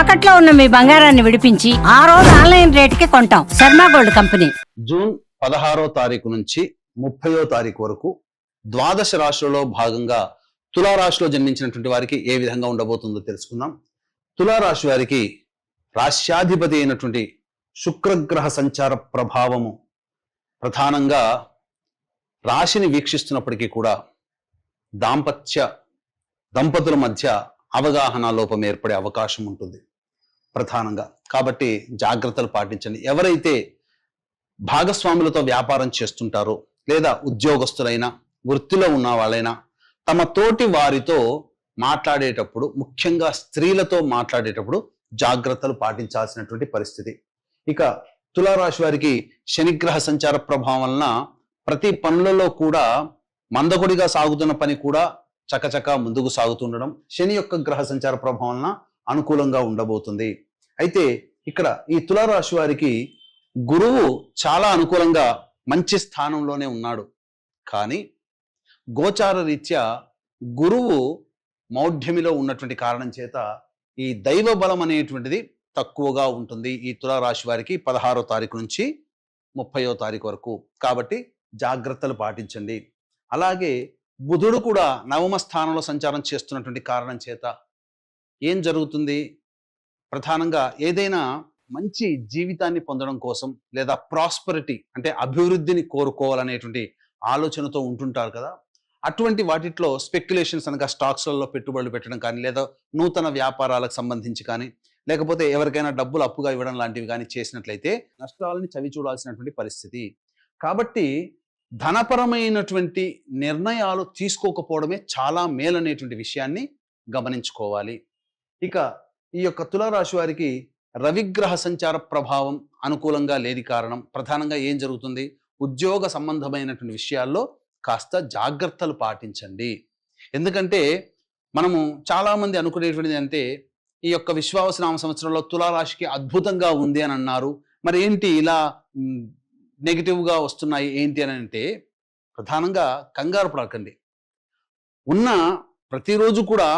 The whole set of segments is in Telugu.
తాకట్లో ఉన్న మీ బంగారాన్ని విడిపించి ఆ రోజు ఆన్లైన్ రేటుకి కొంటాం. Sharma gold company. జూన్ పదహారో తారీఖు నుంచి ముప్పయో తారీఖు వరకు ద్వాదశ రాశులలో భాగంగా తులారాశిలో జన్మించినటువంటి వారికి ఏ విధంగా ఉండబోతుందో తెలుసుకుందాం. తులారాశి వారికి రాశ్యాధిపతి అయినటువంటి శుక్రగ్రహ సంచార ప్రభావము ప్రధానంగా రాశిని వీక్షిస్తున్నప్పటికీ కూడా దాంపత్య దంపతుల మధ్య అవగాహన లోపం ఏర్పడే అవకాశం ఉంటుంది. ప్రధానంగా. కాబట్టి జాగ్రత్తలు పాటించండి. ఎవరైతే భాగస్వాములతో వ్యాపారం చేస్తుంటారో లేదా ఉద్యోగస్తులైనా వృత్తిలో ఉన్న వాళ్ళైనా తమ తోటి వారితో మాట్లాడేటప్పుడు ముఖ్యంగా స్త్రీలతో మాట్లాడేటప్పుడు జాగ్రత్తలు పాటించాల్సినటువంటి పరిస్థితి. ఇక తులారాశి వారికి శనిగ్రహ సంచార ప్రభావం వలన ప్రతి పనులలో కూడా మందకొడిగా సాగుతున్న పని కూడా చకచక ముందుకు సాగుతుండడం శని యొక్క గ్రహ సంచార ప్రభావం వలన అనుకూలంగా ఉండబోతుంది. అయితే ఇక్కడ ఈ తులారాశి వారికి గురువు చాలా అనుకూలంగా మంచి స్థానంలోనే ఉన్నాడు. కానీ గోచార రీత్యా గురువు మౌఢ్యమిలో ఉన్నటువంటి కారణం చేత ఈ దైవ బలం అనేటువంటిది తక్కువగా ఉంటుంది ఈ తులారాశి వారికి పదహారో తారీఖు నుంచి ముప్పయో తారీఖు వరకు. కాబట్టి జాగ్రత్తలు పాటించండి. అలాగే బుధుడు కూడా నవమ స్థానంలో సంచారం చేస్తున్నటువంటి కారణం చేత ఏం జరుగుతుంది? ప్రధానంగా ఏదైనా మంచి జీవితాన్ని పొందడం కోసం లేదా ప్రాస్పరిటీ అంటే అభివృద్ధిని కోరుకోవాలనేటువంటి ఆలోచనతో ఉంటుంటారు కదా. అటువంటి వాటిట్లో స్పెక్యులేషన్స్ అనగా స్టాక్స్లలో పెట్టుబడులు పెట్టడం కానీ లేదా నూతన వ్యాపారాలకు సంబంధించి కానీ లేకపోతే ఎవరికైనా డబ్బులు అప్పుగా ఇవ్వడం లాంటివి కానీ చేసినట్లయితే నష్టాలని చవి చూడాల్సినటువంటి పరిస్థితి. కాబట్టి ధనపరమైనటువంటి నిర్ణయాలు తీసుకోకపోవడమే చాలా మేలనేటువంటి విషయాన్ని గమనించుకోవాలి. ఇక ఈ యొక్క తులారాశి వారికి రవిగ్రహ సంచార ప్రభావం అనుకూలంగా లేని కారణం ప్రధానంగా ఏం జరుగుతుంది? ఉద్యోగ సంబంధమైనటువంటి విషయాల్లో కాస్త జాగ్రత్తలు పాటించండి. ఎందుకంటే మనము చాలామంది అనుకునేటువంటిది అంటే ఈ యొక్క విశ్వావసనామ సంవత్సరంలో తులారాశికి అద్భుతంగా ఉంది అని అన్నారు. మరి ఏంటి ఇలా నెగిటివ్గా వస్తున్నాయి ఏంటి అని అంటే ప్రధానంగా కంగారు పడకండి. ఉన్న ప్రతిరోజు కూడా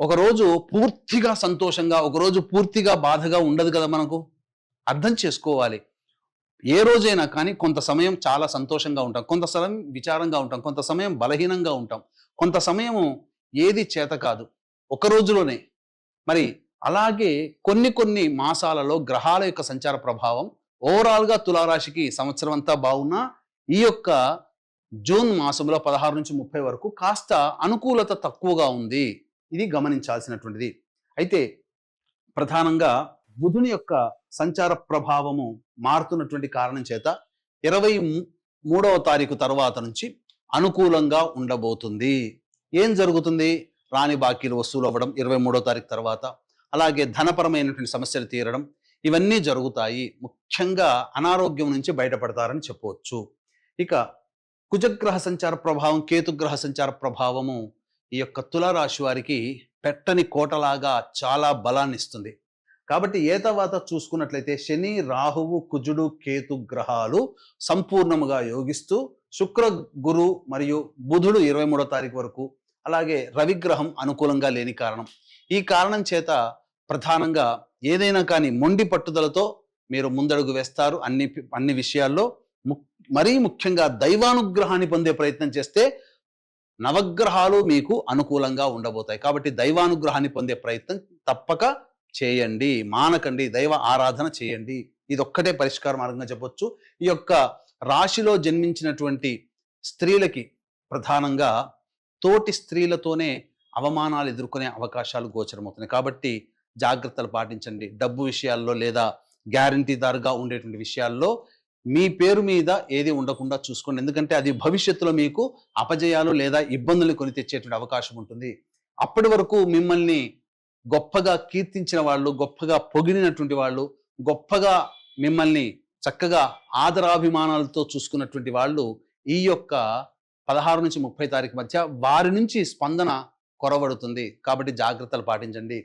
ఒకరోజు పూర్తిగా సంతోషంగా ఒకరోజు పూర్తిగా బాధగా ఉండదు కదా మనకు? అర్థం చేసుకోవాలి. ఏ రోజైనా కానీ కొంత సమయం చాలా సంతోషంగా ఉంటాం. కొంత సమయం విచారంగా ఉంటాం. కొంత సమయం బలహీనంగా ఉంటాం. కొంత సమయము ఏది చేత కాదు. ఒక రోజులోనే. మరి అలాగే కొన్ని కొన్ని మాసాలలో గ్రహాల యొక్క సంచార ప్రభావం ఓవరాల్గా తులారాశికి సంవత్సరం అంతా బాగున్నా ఈ యొక్క జూన్ మాసంలో పదహారు నుంచి ముప్పై వరకు కాస్త అనుకూలత తక్కువగా ఉంది. ఇది గమనించాల్సినటువంటిది. అయితే ప్రధానంగా బుధుని యొక్క సంచార ప్రభావము మారుతున్నటువంటి కారణం చేత ఇరవై మూడవ తారీఖు తర్వాత నుంచి అనుకూలంగా ఉండబోతుంది. ఏం జరుగుతుంది? రాని బాకీలు వసూలు అవ్వడం ఇరవై మూడో తారీఖు తర్వాత. అలాగే ధనపరమైనటువంటి సమస్యలు తీరడం ఇవన్నీ జరుగుతాయి. ముఖ్యంగా అనారోగ్యం నుంచి బయటపడతారని చెప్పవచ్చు. ఇక కుజగ్రహ సంచార ప్రభావం కేతుగ్రహ సంచార ప్రభావము ఈ యొక్క తులారాశి వారికి పెట్టని కోటలాగా చాలా బలాన్ని ఇస్తుంది కాబట్టి ఏ తర్వాత చూసుకున్నట్లయితే శని రాహువు కుజుడు కేతు గ్రహాలు సంపూర్ణముగా యోగిస్తూ శుక్ర గురు మరియు బుధుడు ఇరవై మూడో తారీఖు వరకు అలాగే రవిగ్రహం అనుకూలంగా లేని కారణం. ఈ కారణం చేత ప్రధానంగా ఏదైనా కానీ మొండి పట్టుదలతో మీరు ముందడుగు వేస్తారు. అన్ని అన్ని విషయాల్లో ము- మరీ ముఖ్యంగా దైవానుగ్రహాన్ని పొందే ప్రయత్నం చేస్తే నవగ్రహాలు మీకు అనుకూలంగా ఉండబోతాయి. కాబట్టి దైవానుగ్రహాన్ని పొందే ప్రయత్నం తప్పక చేయండి. మానకండి దైవ ఆరాధన చేయండి. ఇది ఒక్కటే పరిష్కార మార్గంగా చెప్పొచ్చు. ఈ యొక్క రాశిలో జన్మించినటువంటి స్త్రీలకి ప్రధానంగా తోటి స్త్రీలతోనే అవమానాలు ఎదుర్కొనే అవకాశాలు గోచరమవుతున్నాయి. కాబట్టి జాగ్రత్తలు పాటించండి. డబ్బు విషయాల్లో లేదా గ్యారంటీదారుగా ఉండేటువంటి విషయాల్లో మీ పేరు మీద ఏది ఉండకుండా చూసుకోండి. ఎందుకంటే అది భవిష్యత్తులో మీకు అపజయాలు లేదా ఇబ్బందులు కొని తెచ్చేటువంటి అవకాశం ఉంటుంది. అప్పటి వరకు మిమ్మల్ని గొప్పగా కీర్తించిన వాళ్ళు గొప్పగా పొగిడినటువంటి వాళ్ళు గొప్పగా మిమ్మల్ని చక్కగా ఆదరాభిమానాలతో చూసుకున్నటువంటి వాళ్ళు ఈ యొక్క పదహారు నుంచి ముప్పై తారీఖు మధ్య వారి నుంచి స్పందన కొరవడుతుంది. కాబట్టి జాగ్రత్తలు పాటించండి.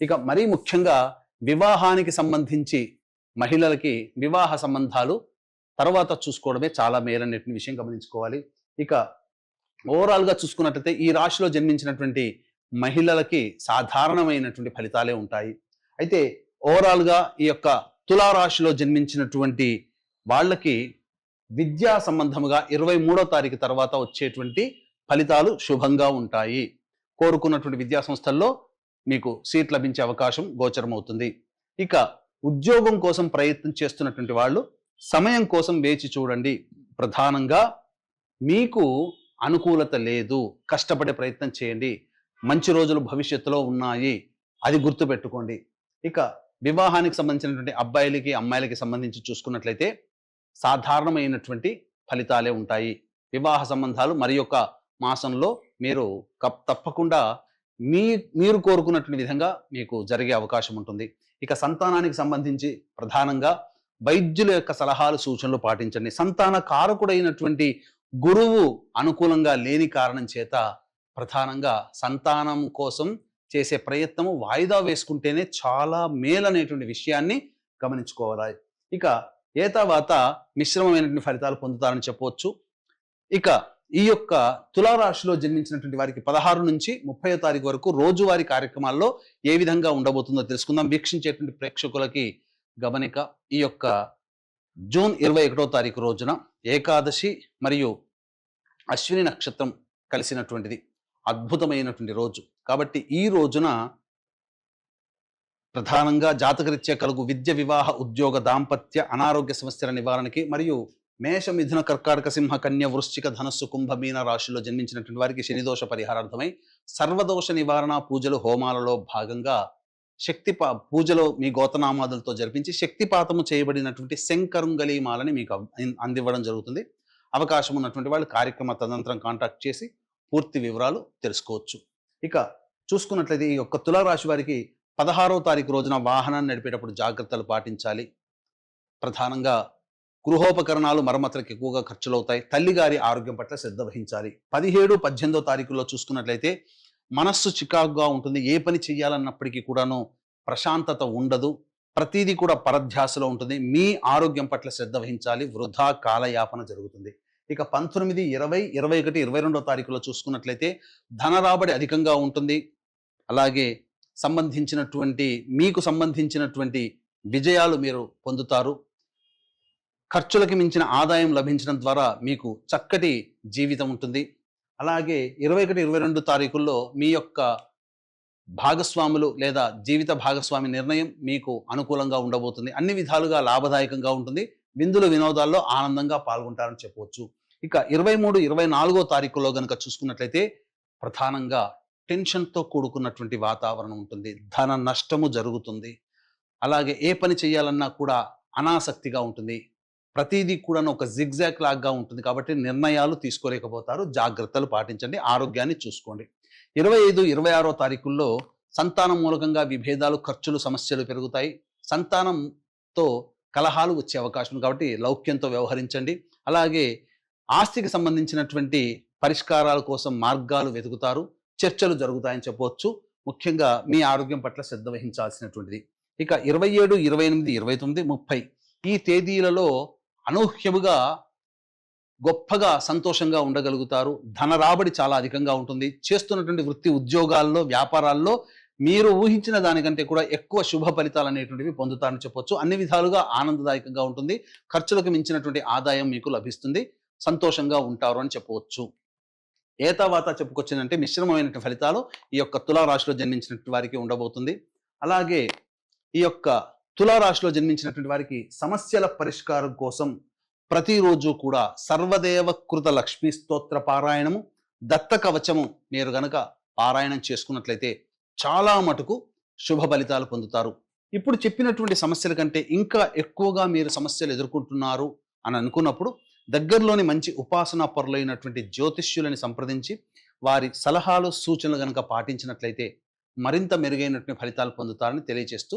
ఇక మరీ ముఖ్యంగా వివాహానికి సంబంధించి మహిళలకి వివాహ సంబంధాలు తర్వాత చూసుకోవడమే చాలా మేలనేటువంటి విషయం గమనించుకోవాలి. ఇక ఓవరాల్గా చూసుకున్నట్లయితే ఈ రాశిలో జన్మించినటువంటి మహిళలకి సాధారణమైనటువంటి ఫలితాలే ఉంటాయి. అయితే ఓవరాల్గా ఈ యొక్క తులారాశిలో జన్మించినటువంటి వాళ్ళకి విద్యా సంబంధముగా ఇరవై మూడో తారీఖు తర్వాత వచ్చేటువంటి ఫలితాలు శుభంగా ఉంటాయి. కోరుకున్నటువంటి విద్యా సంస్థల్లో మీకు సీట్ లభించే అవకాశం గోచరమవుతుంది. ఇక ఉద్యోగం కోసం ప్రయత్నం చేస్తున్నటువంటి వాళ్ళు సమయం కోసం వేచి చూడండి. ప్రధానంగా మీకు అనుకూలత లేదు. కష్టపడే ప్రయత్నం చేయండి. మంచి రోజులు భవిష్యత్తులో ఉన్నాయి. అది గుర్తుపెట్టుకోండి. ఇక వివాహానికి సంబంధించినటువంటి అబ్బాయిలకి అమ్మాయిలకి సంబంధించి చూసుకున్నట్లయితే సాధారణమైనటువంటి ఫలితాలే ఉంటాయి. వివాహ సంబంధాలు మరి యొక్క మాసంలో మీరు కప్ తప్పకుండా మీ మీరు కోరుకున్నటువంటి విధంగా మీకు జరిగే అవకాశం ఉంటుంది. ఇక సంతానానికి సంబంధించి ప్రధానంగా వైద్యుల యొక్క సలహాలు సూచనలు పాటించండి. సంతాన కారకుడైనటువంటి గురువు అనుకూలంగా లేని కారణం చేత ప్రధానంగా సంతానం కోసం చేసే ప్రయత్నము వాయిదా వేసుకుంటేనే చాలా మేలనేటువంటి విషయాన్ని గమనించుకోవాలి. ఇక ఏ తర్వాత మిశ్రమమైనటువంటి ఫలితాలు పొందుతారని చెప్పవచ్చు. ఇక ఈ యొక్క తులారాశిలో జన్మించినటువంటి వారికి పదహారు నుంచి ముప్పై తారీఖు వరకు రోజువారీ కార్యక్రమాల్లో ఏ విధంగా ఉండబోతుందో తెలుసుకుందాం. వీక్షించేటువంటి ప్రేక్షకులకి గమనిక ఈ యొక్క జూన్ ఇరవై ఒకటో తారీఖు రోజున ఏకాదశి మరియు అశ్విని నక్షత్రం కలిసినటువంటిది అద్భుతమైనటువంటి రోజు. కాబట్టి ఈ రోజున ప్రధానంగా జాతకరీత్యా కలుగు విద్య వివాహ ఉద్యోగ దాంపత్య అనారోగ్య సమస్యల నివారణకి మరియు మేష మిథున కర్కాటక సింహ కన్య వృశ్చిక ధనస్సు కుంభ మీన రాశిలో జన్మించినటువంటి వారికి శనిదోష పరిహారార్థమై సర్వదోష నివారణ పూజలు హోమాలలో భాగంగా శక్తి పూజలో మీ గోతనామాదులతో జరిపించి శక్తిపాతము చేయబడినటువంటి శంకరుంగలి మాలని మీకు అందివ్వడం జరుగుతుంది. అవకాశం ఉన్నటువంటి వాళ్ళు కార్యక్రమ తదనంతరం కాంటాక్ట్ చేసి పూర్తి వివరాలు తెలుసుకోవచ్చు. ఇక చూసుకున్నట్లయితే ఈ యొక్క తులారాశి వారికి పదహారవ తారీఖు రోజున వాహనాన్ని నడిపేటప్పుడు జాగ్రత్తలు పాటించాలి. ప్రధానంగా గృహోపకరణాలు మరమ్మతులకు ఎక్కువగా ఖర్చులవుతాయి. తల్లిగారి ఆరోగ్యం పట్ల శ్రద్ధ వహించాలి. పదిహేడు పద్దెనిమిదో తారీఖుల్లో చూసుకున్నట్లయితే మనస్సు చికాకుగా ఉంటుంది. ఏ పని చేయాలన్నప్పటికీ కూడాను ప్రశాంతత ఉండదు. ప్రతిదీ కూడా పరధ్యాసలో ఉంటుంది. మీ ఆరోగ్యం పట్ల శ్రద్ధ వహించాలి. వృధా కాలయాపన జరుగుతుంది. ఇక పంతొమ్మిది ఇరవై ఇరవై ఒకటి ఇరవై రెండో తారీఖులో చూసుకున్నట్లయితే ధన రాబడి అధికంగా ఉంటుంది. అలాగే సంబంధించినటువంటి మీకు సంబంధించినటువంటి విజయాలు మీరు పొందుతారు. ఖర్చులకు మించిన ఆదాయం లభించడం ద్వారా మీకు చక్కటి జీవితం ఉంటుంది. అలాగే ఇరవై ఒకటి ఇరవై రెండు తారీఖుల్లో మీ యొక్క భాగస్వాములు లేదా జీవిత భాగస్వామి నిర్ణయం మీకు అనుకూలంగా ఉండబోతుంది. అన్ని విధాలుగా లాభదాయకంగా ఉంటుంది. విందుల వినోదాల్లో ఆనందంగా పాల్గొంటారని చెప్పవచ్చు. ఇక ఇరవై మూడు ఇరవై నాలుగో తారీఖులో కనుక చూసుకున్నట్లయితే ప్రధానంగా టెన్షన్తో కూడుకున్నటువంటి వాతావరణం ఉంటుంది. ధన నష్టము జరుగుతుంది. అలాగే ఏ పని చేయాలన్నా కూడా అనాసక్తిగా ఉంటుంది. ప్రతిదీ కూడా ఒక జిగ్జాక్ లాగా ఉంటుంది కాబట్టి నిర్ణయాలు తీసుకోలేకపోతారు. జాగ్రత్తలు పాటించండి. ఆరోగ్యాన్ని చూసుకోండి. ఇరవై ఐదు ఇరవై ఆరో తారీఖుల్లో సంతానం మూలకంగా విభేదాలు ఖర్చులు సమస్యలు పెరుగుతాయి. సంతానంతో కలహాలు వచ్చే అవకాశం కాబట్టి లౌక్యంతో వ్యవహరించండి. అలాగే ఆస్తికి సంబంధించినటువంటి పరిష్కారాల కోసం మార్గాలు వెతుకుతారు. చర్చలు జరుగుతాయని చెప్పవచ్చు. ముఖ్యంగా మీ ఆరోగ్యం పట్ల శ్రద్ధ వహించాల్సినటువంటిది. ఇక ఇరవై ఏడు ఇరవై ఎనిమిది ఇరవై తొమ్మిది ముప్పై ఈ తేదీలలో అనూహ్యముగా గొప్పగా సంతోషంగా ఉండగలుగుతారు. ధన రాబడి చాలా అధికంగా ఉంటుంది. చేస్తున్నటువంటి వృత్తి ఉద్యోగాల్లో వ్యాపారాల్లో మీరు ఊహించిన దానికంటే కూడా ఎక్కువ శుభ ఫలితాలు అనేటువంటివి పొందుతారని చెప్పొచ్చు. అన్ని విధాలుగా ఆనందదాయకంగా ఉంటుంది. ఖర్చులకు మించినటువంటి ఆదాయం మీకు లభిస్తుంది. సంతోషంగా ఉంటారు అని చెప్పవచ్చు. ఏ చెప్పుకొచ్చిందంటే మిశ్రమమైనటువంటి ఫలితాలు ఈ యొక్క తులారాశిలో జన్మించినటువంటి వారికి ఉండబోతుంది. అలాగే ఈ యొక్క తులారాశిలో జన్మించినటువంటి వారికి సమస్యల పరిష్కారం కోసం ప్రతిరోజు కూడా సర్వదేవకృత లక్ష్మీ స్తోత్ర పారాయణము దత్త కవచము మీరు గనక పారాయణం చేసుకున్నట్లయితే చాలా మటుకు శుభ ఫలితాలు పొందుతారు. ఇప్పుడు చెప్పినటువంటి సమస్యల కంటే ఇంకా ఎక్కువగా మీరు సమస్యలు ఎదుర్కొంటున్నారు అని అనుకున్నప్పుడు దగ్గరలోని మంచి ఉపాసనా పరులైనటువంటి జ్యోతిష్యులని సంప్రదించి వారి సలహాలు సూచనలు గనక పాటించినట్లయితే మరింత మెరుగైనటువంటి ఫలితాలు పొందుతారని తెలియజేస్తూ